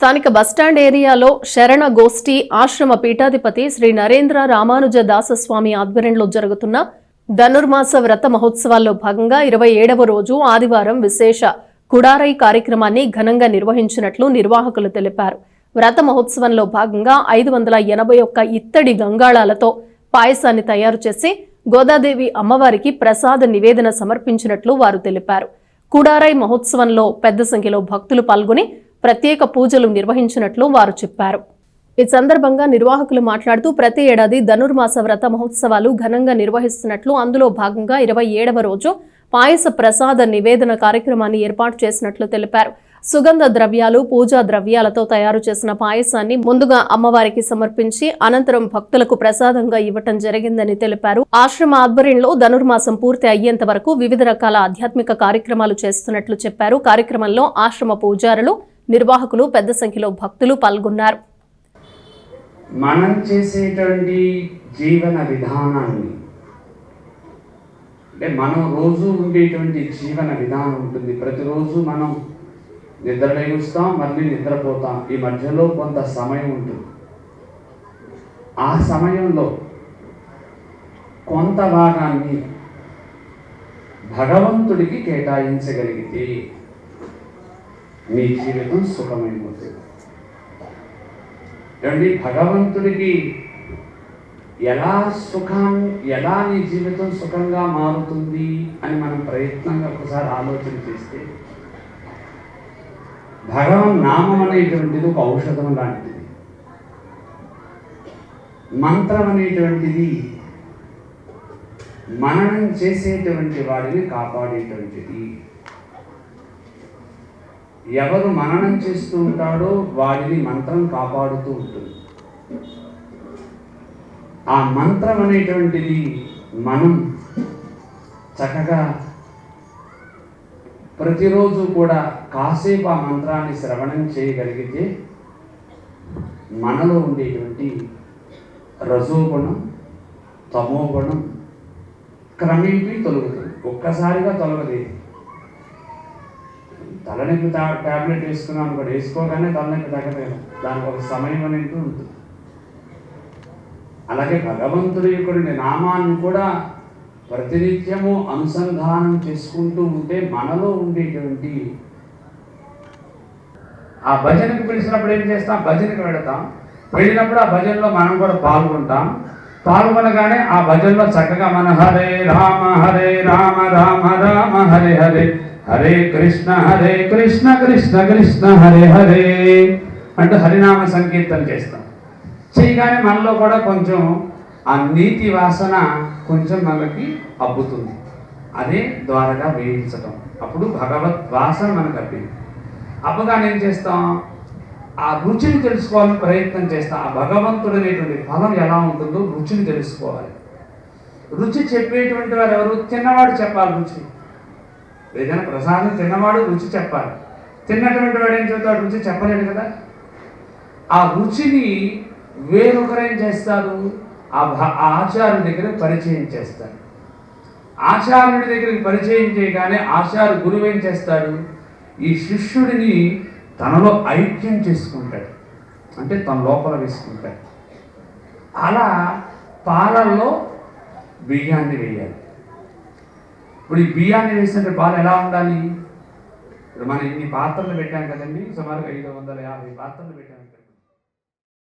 స్థానిక బస్టాండ్ ఏరియాలో శరణ గోష్ఠి ఆశ్రమ పీఠాధిపతి శ్రీ నరేంద్ర రామానుజ దాసస్వామి ఆధ్వర్యంలో జరుగుతున్న ధనుర్మాస వ్రత మహోత్సవాల్లో భాగంగా ఇరవై ఏడవ రోజు ఆదివారం విశేష కుడారై కార్యక్రమాన్ని ఘనంగా నిర్వహించినట్లు నిర్వాహకులు తెలిపారు. వ్రత మహోత్సవంలో భాగంగా ఐదు వందల ఎనభై ఒక్క ఇత్తడి గంగాళాలతో పాయసాన్ని తయారు చేసి గోదాదేవి అమ్మవారికి ప్రసాద నివేదన సమర్పించినట్లు వారు తెలిపారు. కుడారై మహోత్సవంలో పెద్ద సంఖ్యలో భక్తులు పాల్గొని ప్రత్యేక పూజలు నిర్వహించినట్లు వారు చెప్పారు. ఈ సందర్భంగా నిర్వాహకులు మాట్లాడుతూ ప్రతి ఏడాది ధనుర్మాస వ్రత మహోత్సవాలు ఘనంగా నిర్వహిస్తున్నట్లు అందులో భాగంగా ఇరవై ఏడవ రోజు పాయస ప్రసాద నివేదన కార్యక్రమాన్ని ఏర్పాటు చేసినట్లు తెలిపారు. సుగంధ ద్రవ్యాలు పూజా ద్రవ్యాలతో తయారు చేసిన పాయసాన్ని ముందుగా అమ్మవారికి సమర్పించి అనంతరం భక్తులకు ప్రసాదంగా ఇవ్వటం జరిగిందని తెలిపారు. ఆశ్రమ ఆధ్వర్యంలో ధనుర్మాసం పూర్తి అయ్యేంత వరకు వివిధ రకాల ఆధ్యాత్మిక కార్యక్రమాలు చేస్తున్నట్లు చెప్పారు. కార్యక్రమంలో ఆశ్రమ పూజారులు నిర్వాహకులు పెద్ద సంఖ్యలో భక్తులు పాల్గొన్నారు. మనం చేసేటువంటి జీవన విధానాన్ని. అంటే మనం రోజు ఉండేటువంటి జీవన విధానం ఉంటుంది. ప్రతిరోజు మనం నిద్రలేగుస్తాం మళ్ళీ నిద్రపోతాం. ఈ మధ్యలో కొంత సమయం ఉంటుంది. ఆ సమయంలో కొంత భాగాన్ని భగవంతుడికి కేటాయించగలిగితే మీ జీవితం సుఖమైపోతుంది. రండి భగవంతుడికి ఎలా సుఖం ఎలా నీ జీవితం సుఖంగా మారుతుంది అని మనం ప్రయత్నంగా ఒకసారి ఆలోచన చేస్తే భగవన్ నామం అనేటువంటిది ఒక ఔషధం లాంటిది. మంత్రం అనేటువంటిది మననం చేసేటువంటి వాడిని కాపాడేటువంటిది. ఎవరు మననం చేస్తూ ఉంటాడో వాడిని మంత్రం కాపాడుతూ ఉంటుంది. ఆ మంత్రం అనేటువంటిది మనం చక్కగా ప్రతిరోజు కూడా కాసేపు ఆ మంత్రాన్ని శ్రవణం చేయగలిగితే మనలో ఉండేటువంటి రజోగుణం తమోగుణం క్రమేపీ తొలగుతుంది. ఒక్కసారిగా తొలగలేదు. తలనొప్పి టా ట్యాబ్లెట్ వేసుకున్నాం కూడా వేసుకోగానే తలనొప్పి తగ్గలేదు దానికి ఒక సమయం అనేది ఉంటుంది. అలాగే భగవంతుడి యొక్క నామాన్ని కూడా ప్రతినిత్యము అనుసంధానం చేసుకుంటూ ఉంటే మనలో ఉండేటువంటి ఆ భజనకు పిలిచినప్పుడు ఏం చేస్తాం? భజనకు వెళతాం. వెళ్ళినప్పుడు ఆ భజనలో మనం కూడా పాల్గొంటాం. పాల్గొనగానే ఆ భజనలో చక్కగా మన హరే రామ హరే రామ రామ రామ హరే హరే హరే కృష్ణ హరే కృష్ణ కృష్ణ కృష్ణ హరే హరే అంటూ హరినామ సంకీర్తన చేస్తాం. చేయగానే మనలో కూడా కొంచెం ఆ నీతి వాసన కొంచెం మనకి అబ్బుతుంది. అదే ద్వారగా వేయించటం. అప్పుడు భగవత్ వాసన మనకు అబ్బింది. అబ్బగానే ఏం చేస్తాం? ఆ రుచిని తెలుసుకోవాలని ప్రయత్నం చేస్తాం. ఆ భగవంతుడు అనేటువంటి ఫలం ఎలా ఉంటుందో రుచిని తెలుసుకోవాలి. రుచి చెప్పేటువంటి వారు ఎవరు? తిన్నవాడు చెప్పాలి రుచి ఏదైనా ప్రసాదం తిన్నవాడు రుచి చెప్పాలి. తిన్నటువంటి వాడు ఏం చెప్తాడు రుచి చెప్పలేడు కదా? ఆ రుచిని వేరొకరు ఏం చేస్తారు? ఆ ఆ ఆచార్యుడి దగ్గర పరిచయం చేస్తారు. ఆచార్యుడి దగ్గరికి పరిచయం చేయగానే ఆచార్య గురువు ఏం చేస్తాడు? ఈ శిష్యుడిని తనలో ఐక్యం చేసుకుంటాడు. అంటే తన లోపల వేసుకుంటాడు. అలా పాలల్లో బియ్యాన్ని వేయాలి. ఇప్పుడు ఈ బియ్యాన్ని వేస్తుంటే పాలు ఎలా ఉండాలి? మనం ఇన్ని పాత్రలు పెట్టాం కదండి సుమారుగా ఐదు వందల యాభై పాత్రలు పెట్టాం.